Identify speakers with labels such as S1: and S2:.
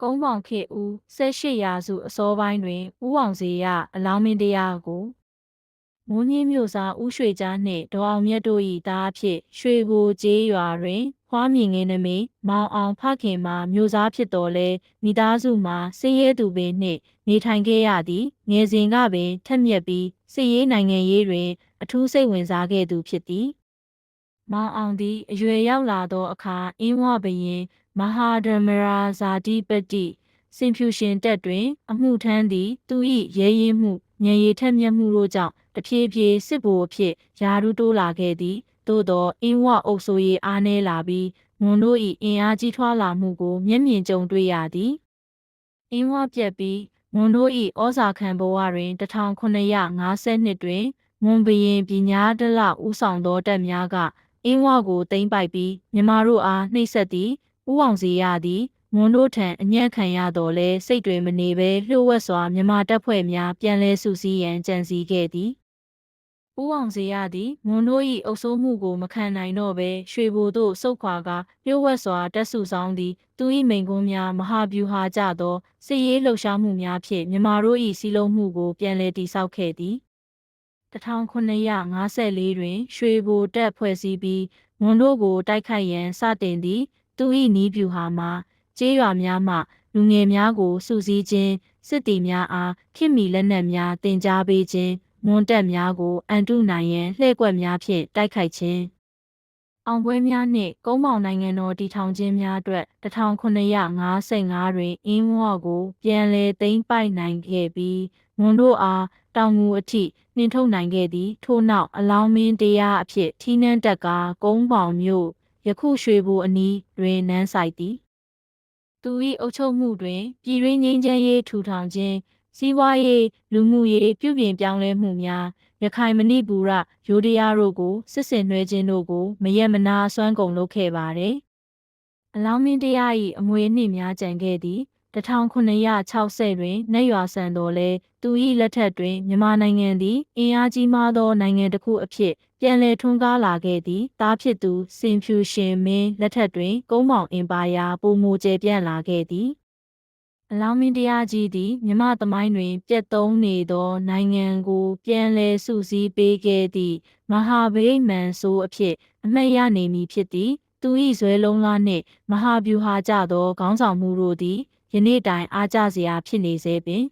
S1: ကုန်းပေါင်ခေဦး18ရာစုအစောပိုင်းတွင်ဦးအောင်စေရအလောင်းမင်းတရားကိုမိုးညင်းမြို့စားဦးရွှေကြားနှင့်ဒေါအောင်မြတ်တို့၏သားအဖြစ်ရွှေဘိုကျေးရွာတွင်ဖွားမြင်ငင်းနမေမောင်အောင်ဖခင်မှာမြို့စားဖြစ်တော်လဲမိသားစုမှာစည်ရဲသူပင်နှင့်နေထိုင်ခဲ့ရသည်ငယ်စဉ်ကပင်ထက်မြက်ပြီးစစ်ရေးနိုင်ငံရေးတွင်အထူးစိတ်ဝင်စားခဲ့သူဖြစ်သည် မောင်အောင်သည်အရွယ်ရောက်လာသောအခါအင်းဝဘရင်မဟာဒမရာဇာတိပတိစင်ဖြူရှင်တက်တွင် အမှုထမ်းသည် သူ၏ရဲရင်မှုဉာဏ်ရည်ထက်မြက်မှုတို့ကြောင့်တဖြည်းဖြည်းစစ်ဗိုလ်အဖြစ်ယာရုတိုးလာခဲ့သည်သို့သောအင်းဝအုပ်စိုးရေးအားနည်းလာပြီးဝန်တို့၏အင်အားကြီးထွားလာမှုကိုမျက်မြင်ကြုံတွေ့ရသည်အင်းဝပြက်ပြီးဝန်တို့၏ဩဇာခံဘဝတွင်1952တွင်မွန်ဘရင်ပညာဒလဦးဆောင်သောတပ်များက အင်းဝကိုသိမ်းပိုက်ပြီးမြမတို့အားနှိပ်စက်သည်ဥအောင်စီရသည်မွန်တို့ထံအညံ့ခံရတော်လဲစိတ်တွေမနေဘဲလျှို့ဝှက်စွာမြမတပ်ဖွဲ့များပြန်လဲစုစည်းရန်ကြံစည်ခဲ့သည်ဥအောင်စီရသည်မွန်တို့၏အုပ်စိုးမှုကိုမခံနိုင်တော့ဘဲရွှေဘိုသို့ဆုတ်ခွာကလျှို့ဝှက်စွာတက်စုဆောင်သည်သူ၏မိန်ကွန်းများမဟာဗျူဟာကြသောစစ်ရေးလှုပ်ရှားမှုများဖြင့်မြမတို့၏စီးလုံးမှုကိုပြန်လည်တည်ဆောက်ခဲ့သည် 1954တွင် ရွှေဘိုတက်ဖွဲ့စည်းပြီးဝန်တို့ကိုတိုက်ခိုက်ရန်စတင်သည်သူ၏နီးဗျူဟာမှာကျေးရွာများမှလူငယ်များကိုစုစည်းခြင်းစစ်တီများအားခိမီလက်နက်များတင် जा ပေးခြင်းမွန်တက်များကိုအန်တုနိုင်ရန်လှည့်ကွက်များဖြင့်တိုက်ခိုက်ခြင်းအောင်ပွဲများနှင့်ကုန်းမောင်နိုင်ငံတော်တည်ထောင်ခြင်းများအတွက်1955တွင်အင်းဝကိုပြန်လည်သိမ်းပိုက်နိုင်ခဲ့ပြီးဝန်တို့အား တောင်ငူအထိနှင်ထုတ်နိုင်ခဲ့သည်ထို့နောက်အလောင်းမင်းတရားအဖြစ်ထီးနှန်းတက်ကကုန်းပေါင်မြို့ယခုရွှေဘိုအနီးတွင်နန်းဆိုင်သည်သူ၏အုပ်ချုပ်မှုတွင်ပြည်ရင်းငင်းချမ်းရေးထူထောင်ခြင်းစီးပွားရေးလူမှုရေးပြုပြင်ပြောင်းလဲမှုများရခိုင်မဏိပူရရိုးတရားတို့ကိုစစ်စင်နှွှဲခြင်းတို့ကိုမရက်မနာဆွမ်းကုန်လုပ်ခဲ့ပါသည်အလောင်းမင်းတရား၏အမွေနှင့်များကြံခဲ့သည် 1960တွင်နတ်ရွာဆန်တော်လဲသူ၏လက်ထက်တွင်မြန်မာနိုင်ငံသည်အင်အားကြီးမားသောနိုင်ငံတစ်ခုအဖြစ်ပြန်လည်ထွန်းကားလာခဲ့သည်တားဖြစ်သူစင်ဖြူရှင်မင်းလက်ထက်တွင်ကုန်းမောင်အင်ပါယာပုံမူကျပြန့်လာခဲ့သည်အလောင်းမင်းတရားကြီးသည်မြမသမိုင်းတွင် ပြတ်သုံးနေသော နိုင်ငံကို ပြန်လည်စုစည်းပေးခဲ့သည့်မဟာဗိမာန်ဆိုအဖြစ်အမှတ်ရနေမည်ဖြစ်သည် သူ၏ဇွဲလုံးလားနှင့်မဟာဗျူဟာကြသောခေါင်းဆောင်မှုတို့သည်ယနေ့တိုင်အားကျစရာဖြစ်နေစေပင်